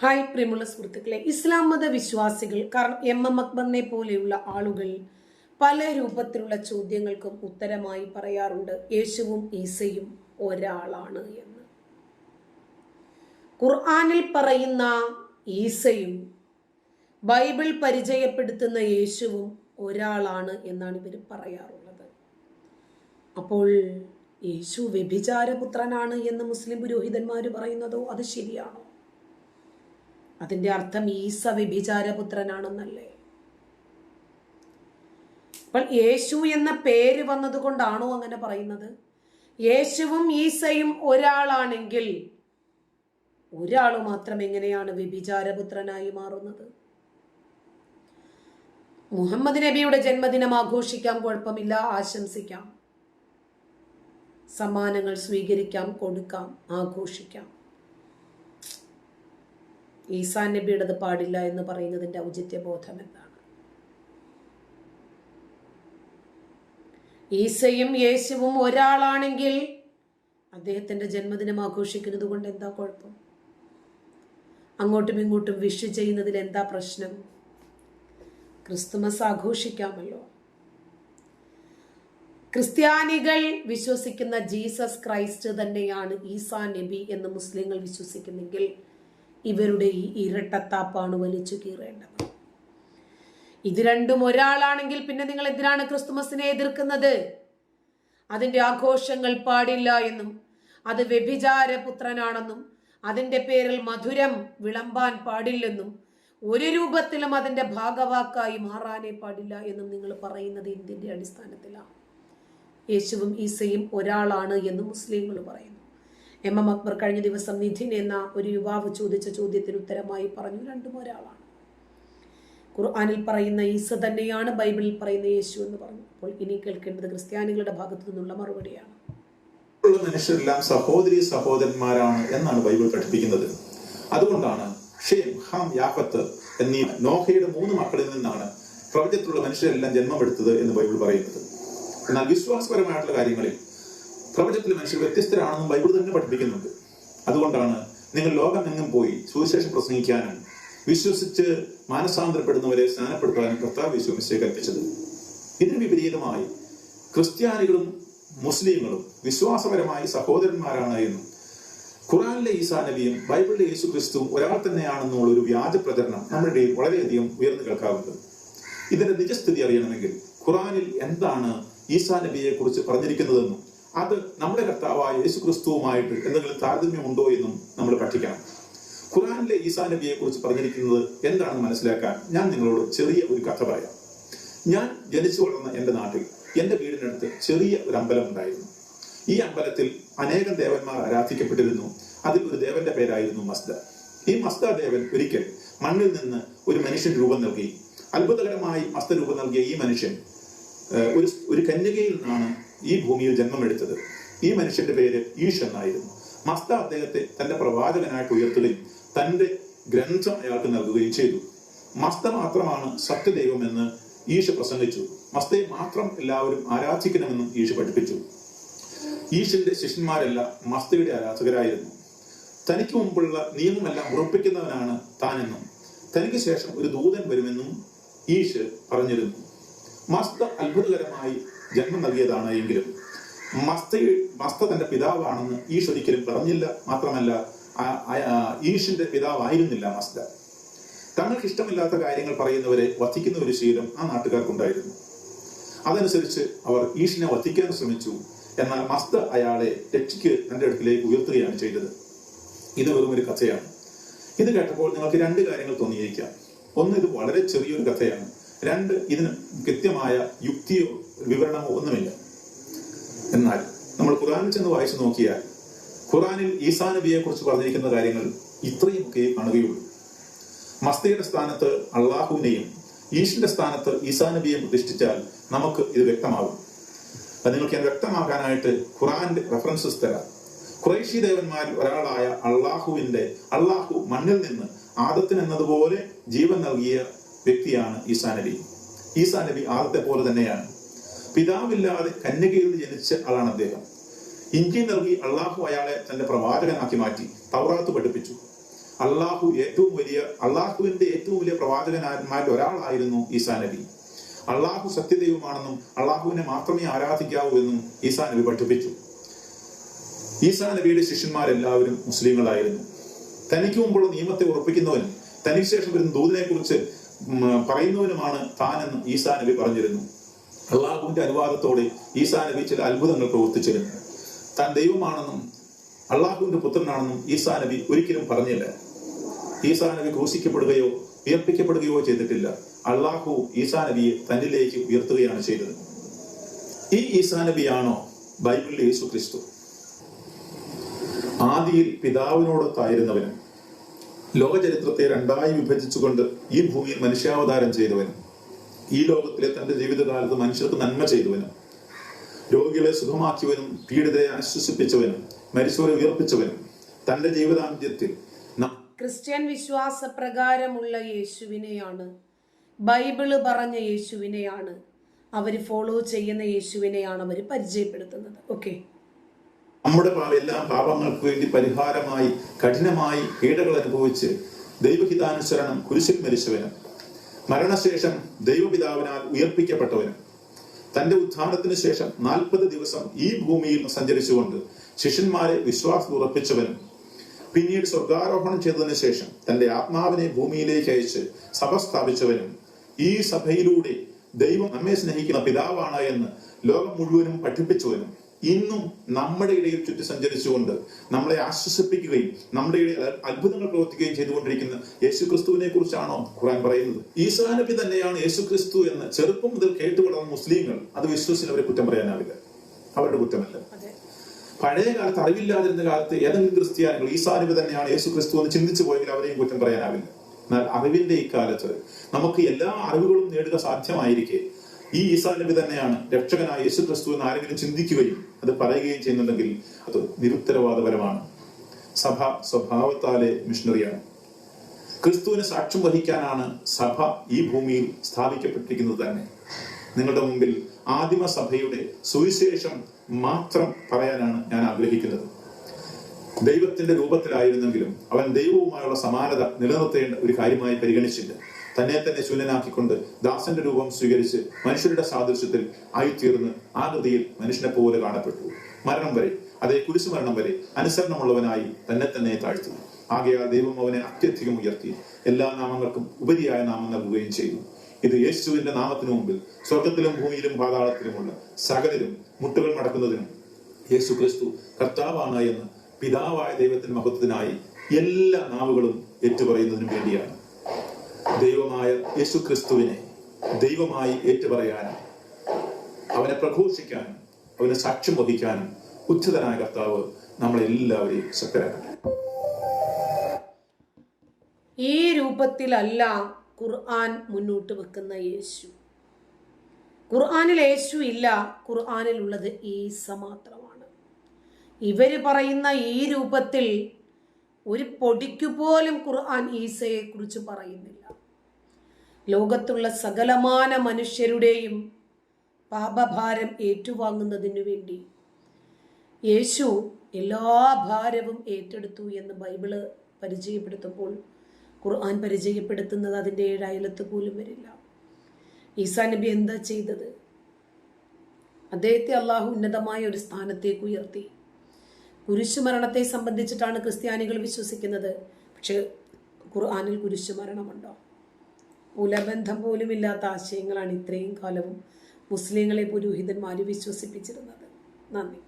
Hi പ്രിയമുള്ള സുഹൃത്തുക്കളെ ഇസ്ലാം മത വിശ്വാസികൾ കാരണം എം എം അക്ബറിനെ പോലെയുള്ള ആളുകൾ പല രൂപത്തിലുള്ള ചോദ്യങ്ങൾക്കും ഉത്തരമായി പറയാറുണ്ട്. യേശുവും ഈസയും ഒരാളാണ് എന്ന്. ഖുർആാനിൽ പറയുന്ന ഈസയും ബൈബിൾ പരിചയപ്പെടുത്തുന്ന യേശുവും ഒരാളാണ് എന്നാണ് ഇവർ പറയാറുള്ളത്. അപ്പോൾ യേശു വ്യഭിചാരപുത്രനാണ് എന്ന് മുസ്ലിം പുരോഹിതന്മാർ പറയുന്നതോ അത് ശരിയാണോ? അതിന്റെ അർത്ഥം ഈസ വ്യഭിചാരപുത്രനാണെന്നല്ലേ അപ്പോൾ യേശു എന്ന പേര് വന്നതുകൊണ്ടാണോ അങ്ങനെ പറയുന്നത്? യേശുവും ഈസയും ഒരാളാണെങ്കിൽ ഒരാൾ മാത്രം എങ്ങനെയാണ് വ്യഭിചാരപുത്രനായി മാറുന്നത്? മുഹമ്മദ് നബിയുടെ ജന്മദിനം ആഘോഷിക്കാം കുഴപ്പമില്ല ആശംസിക്കാം. സമ്മാനങ്ങൾ സ്വീകരിക്കാം കൊടുക്കാം ആഘോഷിക്കാം. ഈസാ നബിയുടേത് പാടില്ല എന്ന് പറയുന്നതിന്റെ ഔചിത്യബോധം എന്താണ് ഈസയും യേശുവും ഒരാളാണെങ്കിൽ അദ്ദേഹത്തിന്റെ ജന്മദിനം ആഘോഷിക്കുന്നത് കൊണ്ട് എന്താ കുഴപ്പം? അങ്ങോട്ടും ഇങ്ങോട്ടും വിഷ് ചെയ്യുന്നതിൽ എന്താ പ്രശ്നം? ക്രിസ്തുമസ് ആഘോഷിക്കാമല്ലോ. ക്രിസ്ത്യാനികൾ വിശ്വസിക്കുന്ന ജീസസ് ക്രൈസ്റ്റ് തന്നെയാണ് ഈസാ നബി എന്ന് മുസ്ലിങ്ങൾ വിശ്വസിക്കുന്നെങ്കിൽ ഇവരുടെ ഈ ഇരട്ടത്താപ്പാണ് വലിച്ചു കീറേണ്ടത്. ഇത് രണ്ടും ഒരാളാണെങ്കിൽ പിന്നെ നിങ്ങൾ എന്തിനാണ് ക്രിസ്തുമസിനെ എതിർക്കുന്നത്? അതിന്റെ ആഘോഷങ്ങൾ പാടില്ല എന്നും അത് വ്യഭിചാര പുത്രനാണെന്നും അതിന്റെ പേരിൽ മധുരം വിളമ്പാൻ പാടില്ലെന്നും ഒരു രൂപത്തിലും അതിന്റെ ഭാഗവാക്കായി മാറാനേ പാടില്ല എന്നും നിങ്ങൾ പറയുന്നത് എന്തിന്റെ അടിസ്ഥാനത്തിലാണ്? യേശുവും ഈസയും ഒരാളാണ് എന്ന് മുസ്ലിങ്ങൾ പറയുന്നു. എം എം അക്ബർ കഴിഞ്ഞ ദിവസം നിധിൻ എന്ന ഒരു യുവാവ് ചോദിച്ച ചോദ്യത്തിന് ഉത്തരമായി പറഞ്ഞു രണ്ടും ഒരാളാണ്. ഖുർആാനിൽ പറയുന്ന ഈസ തന്നെയാണ് ബൈബിളിൽ പറയുന്ന യേശു എന്ന് പറഞ്ഞു. അപ്പോൾ ഇനി കേൾക്കേണ്ടത് ക്രിസ്ത്യാനികളുടെ ഭാഗത്തു നിന്നുള്ള മറുപടിയാണ്. മനുഷ്യരെല്ലാം സഹോദരി സഹോദരന്മാരാണ് എന്നാണ് ബൈബിൾ പഠിപ്പിക്കുന്നത്. അതുകൊണ്ടാണ് ഷേം ഹാം യാഫത്ത് എന്നീ നോഹയുടെ മൂന്ന് മക്കളിൽ നിന്നാണ് പ്രപഞ്ചത്തിലുള്ള മനുഷ്യരെല്ലാം ജന്മമെടുത്തത് എന്ന് ബൈബിൾ പറയുന്നത്. എന്നാൽ വിശ്വാസപരമായിട്ടുള്ള കാര്യങ്ങളിൽ പ്രപഞ്ചത്തിലെ മനുഷ്യർ വ്യത്യസ്തരാണെന്നും ബൈബിൾ തന്നെ പഠിപ്പിക്കുന്നുണ്ട്. അതുകൊണ്ടാണ് നിങ്ങൾ ലോകമെങ്ങും പോയി സുവിശേഷം പ്രസംഗിക്കാനും വിശ്വസിച്ച് മാനസാന്തരപ്പെടുന്നവരെ സ്നാനപ്പെടുത്താനും കർത്താവ് വിശ്വസിച്ച് കൽപ്പിച്ചത്. ഇതിന് വിപരീതമായി ക്രിസ്ത്യാനികളും മുസ്ലിങ്ങളും വിശ്വാസപരമായി സഹോദരന്മാരാണ് എന്നും ഖുറാനിലെ ഈസാ നബിയും ബൈബിളിലെ യേശു ക്രിസ്തുവും ഒരാൾ തന്നെയാണെന്നുള്ള ഒരു വ്യാജ പ്രചരണം നമ്മുടെ ഇടയിൽ വളരെയധികം ഉയർന്നു കേൾക്കാറുണ്ട്. ഇതിന്റെ നിജസ്ഥിതി അറിയണമെങ്കിൽ ഖുറാനിൽ എന്താണ് ഈസാ നബിയെ കുറിച്ച് പറഞ്ഞിരിക്കുന്നതെന്നും അത് നമ്മുടെ കർത്താവായ യേശു ക്രിസ്തുവുമായിട്ട് എന്തെങ്കിലും താരതമ്യമുണ്ടോ എന്നും നമ്മൾ പഠിക്കണം. ഖുറാനിലെ ഈസാ നബിയെ കുറിച്ച് പറഞ്ഞിരിക്കുന്നത് എന്താണെന്ന് മനസ്സിലാക്കാൻ ഞാൻ നിങ്ങളോട് ചെറിയ ഒരു കഥ പറയാം. ഞാൻ ജനിച്ചു വളർന്ന എന്റെ നാട്ടിൽ എന്റെ വീടിനടുത്ത് ചെറിയ ഒരു അമ്പലം ഉണ്ടായിരുന്നു. ഈ അമ്പലത്തിൽ അനേകം ദേവന്മാർ ആരാധിക്കപ്പെട്ടിരുന്നു. അതിൽ ഒരു ദേവന്റെ പേരായിരുന്നു മസ്ദ. ഈ മസ്ദ ദേവൻ ഒരിക്കൽ മണ്ണിൽ നിന്ന് ഒരു മനുഷ്യൻ രൂപം നൽകി. അത്ഭുതകരമായി മസ്ത രൂപം നൽകിയ ഈ മനുഷ്യൻ ഒരു ഒരു കന്യകയിൽ നിന്നാണ് ഈ ഭൂമിയിൽ ജന്മമെടുത്തത് ഈ മനുഷ്യന്റെ പേര് ഈഷ് എന്നായിരുന്നു. മസ്ത അദ്ദേഹത്തെ തന്റെ പ്രവാചകനായിട്ട് ഉയർത്തുകയും തന്റെ ഗ്രന്ഥം അയാൾക്ക് നൽകുകയും ചെയ്തു. മസ്ത മാത്രമാണ് സത്യദൈവം എന്ന് ഈശ് പ്രസംഗിച്ചു. മസ്തയെ മാത്രം എല്ലാവരും ആരാധിക്കണമെന്നും ഈശു പഠിപ്പിച്ചു. ഈശന്റെ ശിഷ്യന്മാരെല്ലാം മസ്തയുടെ ആരാധകരായിരുന്നു. തനിക്ക് മുമ്പുള്ള നിയമമെല്ലാം ഉറപ്പിക്കുന്നവനാണ് താനെന്നും തനിക്ക് ശേഷം ഒരു ദൂതൻ വരുമെന്നും ഈശ് പറഞ്ഞിരുന്നു. മസ്ത അത്ഭുതകരമായി ജന്മം നൽകിയതാണ് എങ്കിലും മസ്തയിൽ മസ്ത തന്റെ പിതാവാണെന്ന് ഈശ് ഒരിക്കലും പറഞ്ഞില്ല. മാത്രമല്ല ഈഷിന്റെ പിതാവായിരുന്നില്ല മസ്ത. തങ്ങൾക്ക് ഇഷ്ടമില്ലാത്ത കാര്യങ്ങൾ പറയുന്നവരെ വധിക്കുന്ന ഒരു ശീലം ആ നാട്ടുകാർക്കുണ്ടായിരുന്നു. അതനുസരിച്ച് അവർ ഈഷിനെ വധിക്കാൻ ശ്രമിച്ചു. എന്നാൽ മസ്ത അയാളെ രക്ഷയ്ക്ക് തന്റെ അടുക്കിലേക്ക് ഉയർത്തുകയാണ് ചെയ്തത്. ഇത് വെറും ഒരു കഥയാണ്. ഇത് കേട്ടപ്പോൾ നിങ്ങൾക്ക് രണ്ട് കാര്യങ്ങൾ തോന്നിയിരിക്കാം ഒന്ന് ഇത് വളരെ ചെറിയൊരു കഥയാണ്. രണ്ട് ഇതിന് കൃത്യമായ യുക്തിയോ വിവരണമോ ഒന്നുമില്ല. എന്നാൽ നമ്മൾ ഖുറാനിൽ ചെന്ന് വായിച്ചു നോക്കിയാൽ ഖുറാനിൽ ഈസാ നബിയെ കുറിച്ച് പറഞ്ഞിരിക്കുന്ന കാര്യങ്ങൾ ഇത്രയുമൊക്കെ കാണുകയുള്ളൂ. മസ്തിയുടെ സ്ഥാനത്ത് അള്ളാഹുവിനെയും ഈശിന്റെ സ്ഥാനത്ത് ഈസാ നബിയെ പ്രതിഷ്ഠിച്ചാൽ നമുക്ക് ഇത് വ്യക്തമാകും. അത് നിങ്ങൾക്ക് ഞാൻ വ്യക്തമാക്കാനായിട്ട് ഖുറാന്റെ റെഫറൻസസ് തരാം. ഖുറൈശി ദേവന്മാരിൽ ഒരാളായ അള്ളാഹുവിന്റെ അള്ളാഹു മണ്ണിൽ നിന്ന് ആദത്തിന് എന്നതുപോലെ ജീവൻ നൽകിയ വ്യക്തിയാണ് ഈസാ നബി. ഈസാ നബി ആദ്യത്തെ പോലെ തന്നെയാണ്. പിതാവില്ലാതെ കന്യകയിൽ ജനിച്ച ആളാണ് അദ്ദേഹം. ഇഞ്ചി നൽകി അള്ളാഹു അയാളെ തന്റെ പ്രവാചകനാക്കി മാറ്റി തൗറാത്ത് പഠിപ്പിച്ചു. അള്ളാഹു ഏറ്റവും വലിയ അള്ളാഹുവിന്റെ ഏറ്റവും വലിയ പ്രവാചകന്മാരിൽ ഒരാളായിരുന്നു ഈസാ നബി. അള്ളാഹു സത്യദൈവമാണെന്നും അള്ളാഹുവിനെ മാത്രമേ ആരാധിക്കാവൂ എന്നും ഈസാ നബി പഠിപ്പിച്ചു. ഈസാ നബിയുടെ ശിഷ്യന്മാരെല്ലാവരും മുസ്ലിങ്ങളായിരുന്നു. തനിക്ക് മുമ്പുള്ള നിയമത്തെ ഉറപ്പിക്കുന്നവൻ തനിക്ക് ശേഷം വരുന്ന ദൂതിനെ കുറിച്ച് പറയുന്നവനുമാണ് എന്ന് ഈസാ നബി പറഞ്ഞിരുന്നു. അള്ളാഹുവിന്റെ അനുവാദത്തോടെ ഈസാ നബി ചില അത്ഭുതങ്ങൾ പ്രവർത്തിച്ചിരുന്നു. താൻ ദൈവമാണെന്നും അള്ളാഹുവിന്റെ പുത്രനാണെന്നും ഈസാ നബി ഒരിക്കലും പറഞ്ഞില്ല. ഈസാ നബി ഘോഷിക്കപ്പെടുകയോ ഉയർപ്പിക്കപ്പെടുകയോ ചെയ്തിട്ടില്ല. അള്ളാഹു ഈസാ നബിയെ തന്നിലേക്ക് ഉയർത്തുകയാണ് ചെയ്തത്. ഈ ഈസാ നബിയാണോ ബൈബിളിലെ യേശു ക്രിസ്തു? ആദിയിൽ പിതാവിനോടൊത്തായിരുന്നവനും ലോകചരിത്രത്തെ രണ്ടായി വിഭജിച്ചുകൊണ്ട് ഈ ഭൂമിയിൽ മനുഷ്യാവതാരം ചെയ്തവനും ഈ ലോകത്തിലെ തന്റെ ജീവിതകാലത്ത് മനുഷ്യർക്ക് നന്മ ചെയ്തവനും രോഗികളെ സുഖമാക്കിയവനും പീഡിതരെ ആശ്വസിപ്പിച്ചവനും മരിച്ചവരെ ഉയർപ്പിച്ചവനും തന്റെ ജീവിതാന്ത്യത്തിൽ ക്രിസ്ത്യൻ വിശ്വാസ പ്രകാരമുള്ള യേശുവിനെയാണ് ബൈബിൾ പറഞ്ഞ യേശുവിനെയാണ് അവർ ഫോളോ ചെയ്യുന്ന യേശുവിനെയാണ് അവർ പരിചയപ്പെടുത്തുന്നത്. ഓക്കെ നമ്മുടെ എല്ലാ പാപങ്ങൾക്ക് വേണ്ടി പരിഹാരമായി കഠിനമായി പീഡകൾ അനുഭവിച്ച് ദൈവഹിതാനുസരണം കുരിശിൽ മരിച്ചവനും മരണശേഷം ദൈവപിതാവിനാൽ ഉയർപ്പിക്കപ്പെട്ടവനും തന്റെ ഉദ്ധാനത്തിന് ശേഷം നാൽപ്പത് ദിവസം ഈ ഭൂമിയിൽ സഞ്ചരിച്ചുകൊണ്ട് ശിഷ്യന്മാരെ വിശ്വാസം ഉറപ്പിച്ചവനും പിന്നീട് സ്വർഗാരോഹണം ചെയ്തതിനു ശേഷം തന്റെ ആത്മാവിനെ ഭൂമിയിലേക്ക് അയച്ച് സഭ സ്ഥാപിച്ചവനും ഈ സഭയിലൂടെ ദൈവം നമ്മെ സ്നേഹിക്കുന്ന പിതാവാണ് എന്ന് ലോകം മുഴുവനും പഠിപ്പിച്ചവനും. ഇന്നും നമ്മുടെ ഇടയിൽ ചുറ്റി സഞ്ചരിച്ചുകൊണ്ട് നമ്മളെ ആശ്വസിപ്പിക്കുകയും നമ്മുടെ ഇടയിൽ അത്ഭുതങ്ങൾ പ്രവർത്തിക്കുകയും ചെയ്തുകൊണ്ടിരിക്കുന്ന യേശു ക്രിസ്തുവിനെ കുറിച്ചാണോ ഖുറാൻ പറയുന്നത്? ഈസാനബി തന്നെയാണ് യേശു ക്രിസ്തു എന്ന് ചെറുപ്പം മുതൽ കേട്ടു വളർന്ന മുസ്ലിങ്ങൾ. അത് വിശ്വസിച്ച് അവരെ കുറ്റം പറയാനാവില്ല. അവരുടെ കുറ്റമല്ല. പഴയ കാലത്ത് അറിവില്ലാതിരുന്ന കാലത്ത് ഏതെങ്കിലും ക്രിസ്ത്യാനികൾ ഈസാ നബി തന്നെയാണ് യേശു ക്രിസ്തു എന്ന് ചിന്തിച്ചു പോയെങ്കിൽ അവരെയും കുറ്റം പറയാനാവില്ല. എന്നാൽ അറിവിന്റെ ഈ കാലത്ത് നമുക്ക് എല്ലാ അറിവുകളും നേടുക സാധ്യമായിരിക്കെ. ഈ ഈസാ നബി തന്നെയാണ് രക്ഷകനായ യേശു ക്രിസ്തു എന്ന് ആരെങ്കിലും ചിന്തിക്കുകയും അത് പറയുകയും ചെയ്യുന്നുണ്ടെങ്കിൽ അത് നിരുത്തരവാദപരമാണ്. സഭ സ്വഭാവത്താലെ മിഷണറിയാണ് ക്രിസ്തുവിന് സാക്ഷ്യം വഹിക്കാനാണ് സഭ ഈ ഭൂമിയിൽ സ്ഥാപിക്കപ്പെട്ടിരിക്കുന്നത് തന്നെ. നിങ്ങളുടെ മുമ്പിൽ ആദിമ സഭയുടെ സുവിശേഷം മാത്രം പറയാനാണ് ഞാൻ ആഗ്രഹിക്കുന്നത്. ദൈവത്തിന്റെ രൂപത്തിലായിരുന്നെങ്കിലും അവൻ ദൈവവുമായുള്ള സമാനത നിലനിർത്തേണ്ട ഒരു കാര്യമായി പരിഗണിച്ചില്ല. തന്നെ തന്നെ ശൂന്യനാക്കിക്കൊണ്ട് ദാസന്റെ രൂപം സ്വീകരിച്ച് മനുഷ്യരുടെ സാദൃശ്യത്തിൽ ആയിത്തീർന്ന് ആകൃതിയിൽ മനുഷ്യനെ പോലെ കാണപ്പെട്ടു. മരണം വരെ അതേ കുരിശു മരണം വരെ അനുസരണമുള്ളവനായി തന്നെ തന്നെ താഴ്ത്തി. ആകയാൽ ദൈവം അവനെ അത്യധികം ഉയർത്തി. എല്ലാ നാമങ്ങൾക്കും ഉപരിയായ നാമം നൽകുകയും ചെയ്തു. ഇത് യേശുവിന്റെ നാമത്തിനു മുമ്പിൽ സ്വർഗത്തിലും ഭൂമിയിലും പാതാളത്തിലുമുള്ള സകലരും മുട്ടുകൾ മടക്കുന്നതിനും യേശു ക്രിസ്തു കർത്താവാണ് എന്ന് പിതാവായ ദൈവത്തിന്റെ മഹത്വത്തിനായി എല്ലാ നാവുകളും ഏറ്റുപറയുന്നതിനും വേണ്ടിയാണ്. ദൈവമായ യേശു ക്രിസ്തുവിനെ ദൈവമായി ഏറ്റുപറയാനും അവനെ പ്രഘോഷിക്കാനും അവനെ സാക്ഷ്യം വഹിക്കാനും ഉച്ചതനായ കർത്താവ് നമ്മളെല്ലാവരെയും ശക്തരാക്കട്ടെ. ഈ രൂപത്തിലല്ല ഖുർആൻ മുന്നോട്ട് വെക്കുന്ന യേശു. ഖുർആാനിൽ യേശു ഇല്ല ഖുർആാനിലുള്ളത് ഈസ മാത്രമാണ്. ഇവർ പറയുന്ന ഈ രൂപത്തിൽ ഒരു പൊടിക്കു പോലും ഖുർആൻ ഈസയെ കുറിച്ച് പറയുന്നില്ല. ലോകത്തുള്ള സകലമാന മനുഷ്യരുടെയും പാപഭാരം ഏറ്റുവാങ്ങുന്നതിനു വേണ്ടി യേശു എല്ലാ ഭാരവും ഏറ്റെടുത്തു എന്ന് ബൈബിൾ പരിചയപ്പെടുത്തുമ്പോൾ ഖുർആൻ പരിചയപ്പെടുത്തുന്നത് അതിന്റെ ഏഴായിലത്ത് പോലും വരില്ല. ഈസാ നബി എന്താ ചെയ്തത്? അദ്ദേഹത്തെ അള്ളാഹു ഉന്നതമായ ഒരു സ്ഥാനത്തേക്ക് ഉയർത്തി. കുരിശുമരണത്തെ സംബന്ധിച്ചിട്ടാണ് ക്രിസ്ത്യാനികൾ വിശ്വസിക്കുന്നത്. പക്ഷേ ഖുർആനിൽ കുരിശുമരണമുണ്ടോ? കുലബന്ധം പോലുമില്ലാത്ത ആശയങ്ങളാണ് ഇത്രയും കാലവും മുസ്ലിങ്ങളെ പുരോഹിതന്മാർ വിശ്വസിപ്പിച്ചിരുന്നത്. നന്ദി.